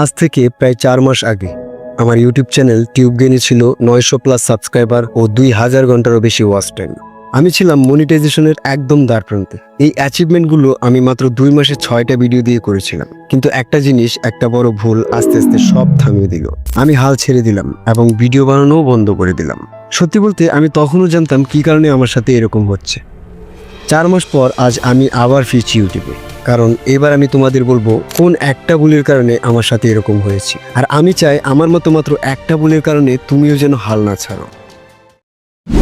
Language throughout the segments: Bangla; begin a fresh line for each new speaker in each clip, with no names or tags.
আজ থেকে প্রায় চার মাস আগে আমার ইউটিউব চ্যানেল টিউব গেনে ছিল নয়শো প্লাস সাবস্ক্রাইবার ও দুই হাজার ঘন্টারও বেশি ওয়াচ টাইম আমি ছিলাম মনিটাইজেশনের একদম দ্বার প্রান্তে। এই অ্যাচিভমেন্টগুলো আমি মাত্র দুই মাসে ছয়টা ভিডিও দিয়ে করেছিলাম। কিন্তু একটা জিনিস, একটা বড় ভুল আস্তে আস্তে সব থামিয়ে দিল। আমি হাল ছেড়ে দিলাম এবং ভিডিও বানানোও বন্ধ করে দিলাম। সত্যি বলতে আমি তখনও জানতাম কি কারণে আমার সাথে এরকম হচ্ছে। চার মাস পর আজ আমি আবার ফিরছি ইউটিউবে কারণ এবার আমি তোমাদের বলব, কোন একটা ভুলের কারণে আমার সাথে এরকম হয়েছে। আর আমি চাই আমার মতো মাত্র একটা ভুলের কারণে তুমিও যেন হাল না ছাড়ো।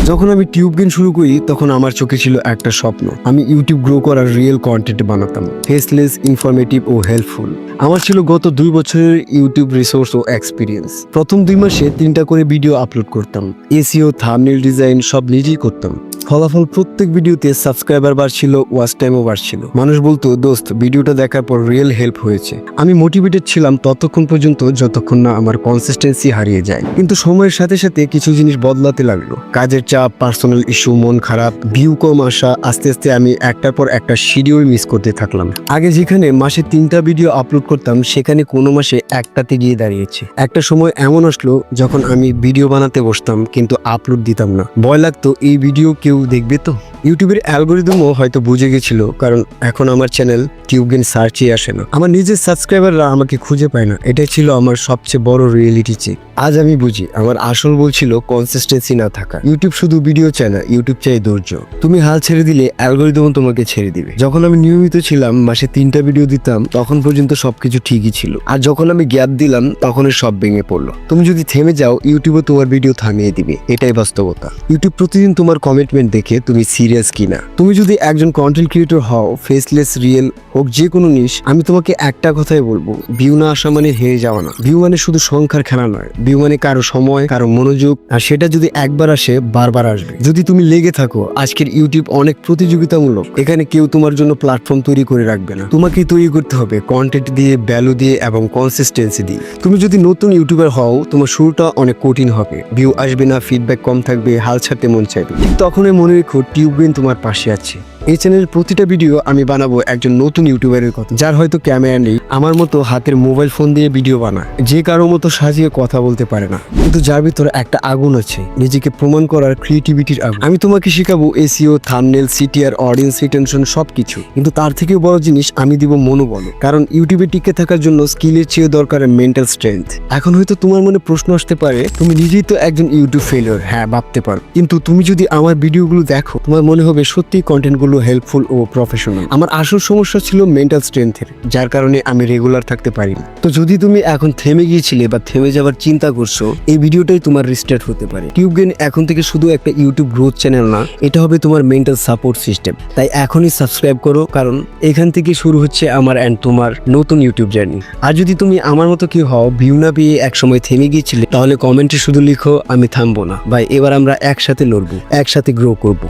যখন আমি টিউব গেম শুরু করি, তখন আমার চোখে ছিল একটা স্বপ্ন। আমি ইউটিউব গ্রো করার রিয়েল কন্টেন্ট বানাতাম ফেসলেস ইনফরমেটিভ ও হেল্পফুল আমার ছিল গত দুই বছরের ইউটিউব রিসোর্স ও এক্সপিরিয়েন্স প্রথম দুই মাসে তিনটা করে ভিডিও আপলোড করতাম। এসিও থামনেল ডিজাইন সব নিজেই করতাম। ফলাফল প্রত্যেক ভিডিওতে সাবস্ক্রাইবার বাড়ছিল ওয়াচ টাইমও বাড়ছিল। মানুষ বলতো, দোস্ত, ভিডিওটা দেখার পর রিয়েল হেল্প হয়েছে। আমি মোটিভেটেড ছিলাম ততক্ষণ পর্যন্ত যতক্ষণ না আমার কনসিস্টেন্সি হারিয়ে যায়। কিন্তু সময়ের সাথে সাথে কিছু জিনিস বদলাতে লাগল। কাজের চাপ পার্সোনাল ইস্যু মন খারাপ ভিউ কম আসা, আস্তে আস্তে আমি একটার পর একটা শিডিউল মিস করতে থাকলাম। আগে যেখানে মাসে তিনটা ভিডিও আপলোড করতাম, সেখানে কোনো মাসে একটাতে গিয়ে দাঁড়িয়েছে। একটা সময় এমন আসলো যখন আমি ভিডিও বানাতে বসতাম, কিন্তু আপলোড দিতাম না। ভয় লাগতো, এই ভিডিও কেউ দেখবে তো? ইউটিউবের অ্যালগোরিদমও হয়তো বুঝে গেছিল, কারণ এখন আমার চ্যানেল টিউবগেন সার্চই আসে না। আমার নিজের সাবস্ক্রাইবাররা আমাকে খুঁজে পায় না। এটাই ছিল আমার সবচেয়ে বড় রিয়েলিটি চেক আজ আমি বুঝি, আমার আসল বলছিল কনসিস্টেন্সি না থাকা। ইউটিউব শুধু ভিডিও চায় না ইউটিউব চাই ধৈর্য। তুমি হাল ছেড়ে দিলে অ্যালগোরিদম তোমাকে ছেড়ে দিবে। যখন আমি নিয়মিত ছিলাম, মাসে তিনটা ভিডিও দিতাম, তখন পর্যন্ত সবকিছু ঠিকই ছিল। আর যখন আমি গ্যাপ দিলাম, তখন সব ভেঙে পড়ল। তুমি যদি থেমে যাও ইউটিউবে তোমার ভিডিও থামিয়ে দিবে। এটাই বাস্তবতা। ইউটিউব প্রতিদিন তোমার কমিটমেন্ট দেখে তুমি সিরিয়াস কিনা। তুমি যদি একজন কন্টেন্ট ক্রিয়েটর হও ফেসলেস রিয়েল হোক যে কোনো নিশ আমি তোমাকে একটা কথাই বলব ভিউ না আসা মানে হেরে যাওয়া না। ভিউ মানে শুধু সংখ্যার খেলা নয় ভিউ মানে কারও সময়, কারও মনোযোগ, আর সেটা যদি একবার আসে, বারবার আসবে। যদি তুমি লেগে থাকো, আজকের ইউটিউব অনেক প্রতিযোগিতামূলক। এখানে কেউ তোমার জন্য প্ল্যাটফর্ম তৈরি করে রাখবে না। তোমাকেই তৈরি করতে হবে কন্টেন্ট দিয়ে ভ্যালু দিয়ে এবং কনসিস্টেন্সি দিয়ে। তুমি যদি নতুন ইউটিউবার হও, তোমার শুরুটা অনেক কঠিন হবে। ভিউ আসবে না ফিডব্যাক কম থাকবে, হাল ছাড়তে মন চাইবে। তখনই মনে রেখো টিউববেন তোমার পাশে আছে। এই চ্যানেলের প্রতিটা ভিডিও আমি বানাবো একজন নতুন ইউটিউবারের কথা। যার হয়তো ক্যামেরা নেই, আমার মতো হাতের মোবাইল ফোন দিয়ে ভিডিও বানায়। যে কারও মতো সাজিয়ে কথা বলতে পারে না। কিন্তু যার ভিতরে একটা আগুন আছে, নিজেকে প্রমাণ করার ক্রিয়েটিভিটির আগুন। আমি তোমাকে শেখাবো SEO thumbnail CTR audience retention সবকিছু। কিন্তু তার থেকেও বড় জিনিস, আমি দিব মনোবল। কারণ ইউটিউবে টিকে থাকার জন্য স্কিলের চেয়ে দরকার মেন্টাল স্ট্রেংথ এখন হয়তো তোমার মনে প্রশ্ন আসতে পারে, তুমি নিজেই তো একজন ইউটিউব ফেলিওর হ্যাঁ ভাবতে পারো। কিন্তু তুমি যদি আমার ভিডিওগুলো দেখো, তোমার মনে হবে সত্যি কন্টেন্টগুলো হেল্পফুল ও প্রফেশনাল আমার আসল সমস্যা ছিল মেন্টাল স্ট্রেংথের যার কারণে আমি রেগুলার থাকতে পারি। তো যদি তুমি এখন থেমে গিয়েছিলে বা থেমে যাওয়ার চিন্তা করছ, এই ভিডিওটাই তোমার রিস্টার্ট হতে পারে। টিউব গেন এখন থেকে শুধু একটা ইউটিউব গ্রোথ চ্যানেল না, এটা হবে তোমার মেন্টাল সাপোর্ট সিস্টেম তাই এখনই সাবস্ক্রাইব করো, কারণ এখান থেকে শুরু হচ্ছে আমার অ্যান্ড তোমার নতুন ইউটিউব জার্নি আর যদি তুমি আমার মতো কেউ হও ভিউ না পেয়ে একসময় থেমে গিয়েছিলে, তাহলে কমেন্টে শুধু লিখো, আমি থামবো না। ভাই, এবার আমরা একসাথে লড়বো, একসাথে গ্রো করব।